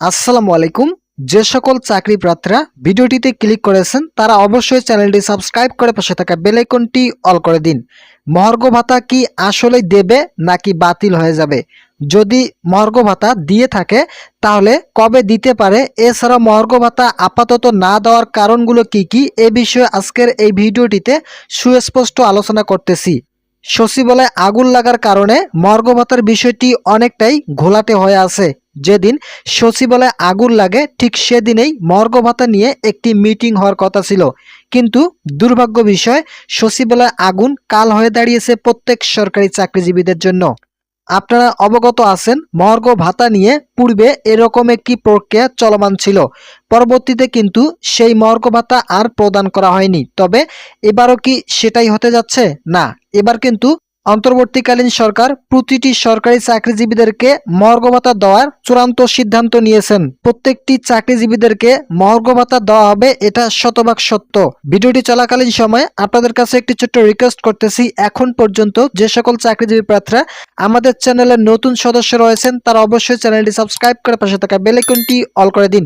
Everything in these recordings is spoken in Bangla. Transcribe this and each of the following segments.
আসসালামু আলাইকুম। যে সকল চাকরি প্রার্থীরা ভিডিওটিতে ক্লিক করেছেন, তারা অবশ্যই চ্যানেলটি সাবস্ক্রাইব করে পাশে থাকা বেল আইকনটি অল করে দিন। মহার্ঘ ভাতা কি আসলেই দেবে নাকি বাতিল হয়ে যাবে? যদি মহার্ঘ ভাতা দিয়ে থাকে, তাহলে কবে দিতে পারে? এছাড়া মহার্ঘ ভাতা আপাতত না দেওয়ার কারণগুলো কি কি? এ বিষয়ে আজকের এই ভিডিওটিতে সুস্পষ্ট আলোচনা করতেছি। সচিবালয়ে আগুন লাগার কারণে মর্গ ভাতার বিষয়টি অনেকটাই ঘোলাটে হয়ে আছে। যেদিন সচিবালয়ে আগুন লাগে, ঠিক সেদিনেই মর্গ ভাতা নিয়ে একটি মিটিং হওয়ার কথা ছিল। কিন্তু দুর্ভাগ্য বিষয়, সচিবালয়ে আগুন কাল হয়ে দাঁড়িয়েছে প্রত্যেক সরকারি চাকরিজীবীদের জন্য। আপনারা অবগত আছেন মর্গ ভাতা নিয়ে পূর্বে এরকম একটি প্রক্রিয়া চলমান ছিল। পরবর্তীতে কিন্তু সেই মর্গ ভাতা আর প্রদান করা হয়নি। তবে এবারও কি সেটাই হতে যাচ্ছে? না, এবার কিন্তু অন্তর্বর্তীকালীন সরকার প্রতিটি সরকারি চাকরিজীবীদেরকে মর্গ ভাতা দেওয়ার চূড়ান্ত সিদ্ধান্ত নিয়েছেন। প্রত্যেকটি চাকরিজীবীদেরকে মর্গ ভাতা দেওয়া হবে এটা শতভাগ সত্য। ভিডিওটি চলাকালীন সময় আপনাদের কাছে একটি ছোট্ট রিকোয়েস্ট করতেছি, এখন পর্যন্ত যে সকল চাকরিজীবী প্রার্থীরা আমাদের চ্যানেলের নতুন সদস্য রয়েছেন, তারা অবশ্যই চ্যানেলটি সাবস্ক্রাইব করে পাশে থাকা বেল আইকনটি অল করে দিন।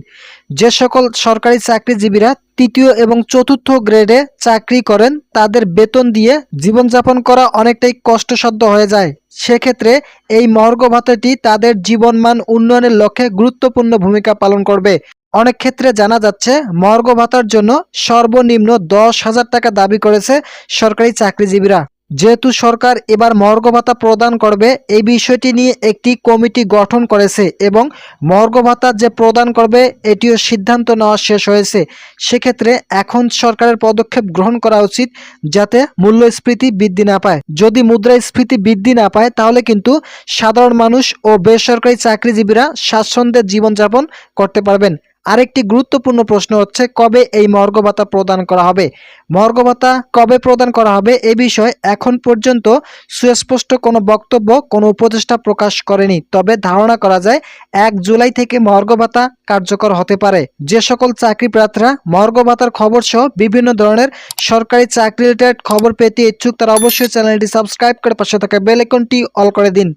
যে সকল সরকারি চাকরিজীবীরা তৃতীয় এবং চতুর্থ গ্রেডে চাকরি করেন। তাদের বেতন দিয়ে জীবনযাপন করা অনেকটাই কষ্টসাধ্য হয়ে যায়। সেক্ষেত্রে এই মর্গ ভাতাটি তাদের জীবনমান উন্নয়নের লক্ষ্যে গুরুত্বপূর্ণ ভূমিকা পালন করবে। অনেক ক্ষেত্রে জানা যাচ্ছে, মর্গ ভাতার জন্য সর্বনিম্ন দশ হাজার টাকা দাবি করেছে সরকারি চাকরিজীবীরা। যেহেতু সরকার এবার মর্গ ভাতা প্রদান করবে, এই বিষয়টি নিয়ে একটি কমিটি গঠন করেছে এবং মর্গ ভাতা যে প্রদান করবে, এটিও সিদ্ধান্ত নেওয়া শেষ হয়েছে। সেক্ষেত্রে এখন সরকারের পদক্ষেপ গ্রহণ করা উচিত যাতে মূল্যস্ফীতি বৃদ্ধি না পায়। যদি মুদ্রাস্ফীতি বৃদ্ধি না পায়, তাহলে কিন্তু সাধারণ মানুষ ও বেসরকারি চাকরিজীবীরা স্বাচ্ছন্দ্যে জীবনযাপন করতে পারবেন। আরেকটি গুরুত্বপূর্ণ প্রশ্ন হচ্ছে, কবে এই মর্গ ভাতা প্রদান করা হবে? মর্গ ভাতা কবে প্রদান করা হবে এ বিষয়ে এখন পর্যন্ত সুস্পষ্ট কোনো বক্তব্য, কোনো উপদেষ্টা প্রকাশ করেনি। তবে ধারণা করা যায়, এক জুলাই থেকে মর্গ ভাতা কার্যকর হতে পারে। যে সকল চাকরি প্রার্থীরা মর্গ ভাতার খবর সহ বিভিন্ন ধরনের সরকারি চাকরি রিলেটেড খবর পেতে ইচ্ছুক, তারা অবশ্যই চ্যানেলটি সাবস্ক্রাইব করে পাশে থাকা বেল আইকনটি অল করে দিন।